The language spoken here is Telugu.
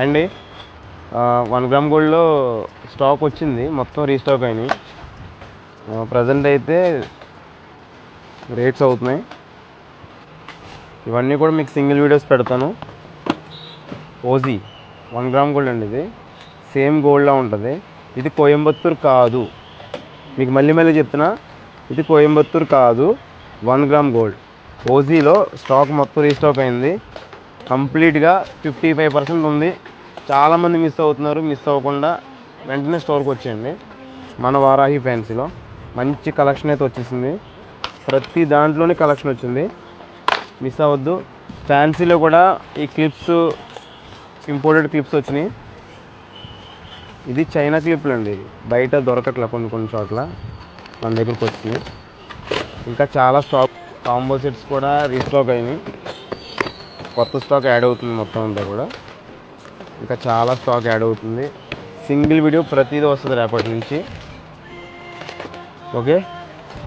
అండ్ వన్ గ్రామ్ గోల్డ్లో స్టాక్ వచ్చింది మొత్తం రీస్టాక్ అయినాయి. ప్రజెంట్ అయితే రేట్స్ అవుతున్నాయి. ఇవన్నీ కూడా మీకు సింగిల్ వీడియోస్ పెడతాను. ఓజీ వన్ గ్రామ్ గోల్డ్ అండి ఇది. సేమ్ గోల్డ్లా ఉంటుంది. ఇది కోయంబత్తూర్ కాదు. మీకు మళ్ళీ మళ్ళీ చెప్తున్నా ఇది కోయంబత్తూర్ కాదు వన్ గ్రామ్ గోల్డ్. ఓజీలో స్టాక్ మొత్తం రీస్టాక్ అయింది. కంప్లీట్గా ఫిఫ్టీ ఫైవ్ పర్సెంట్ ఉంది. చాలామంది మిస్ అవుతున్నారు. మిస్ అవ్వకుండా వెంటనే స్టోర్కి వచ్చేయండి. మన వారాహి ఫ్యాన్సీలో మంచి కలెక్షన్ అయితే వచ్చేసింది. ప్రతి దాంట్లోనే కలెక్షన్ వచ్చింది. మిస్ అవ్వద్దు. ఫ్యాన్సీలో కూడా ఈ క్లిప్స్ ఇంపోర్టెడ్ క్లిప్స్ వచ్చినాయి. ఇది చైనా క్లిప్లు అండి. ఇది బయట దొరకట్లే కొన్ని కొన్ని చోట్ల మన దగ్గరికి వచ్చినాయి. ఇంకా చాలా స్టాక్ కాంబో సెట్స్ కూడా రీస్టాక్ అయినాయి. కొత్త స్టాక్ యాడ్ అవుతుంది మొత్తం అంతా కూడా. ఇంకా చాలా స్టాక్ యాడ్ అవుతుంది. సింగిల్ వీడియో ప్రతిదీ వస్తుంది రేపటి నుంచి. ఓకే?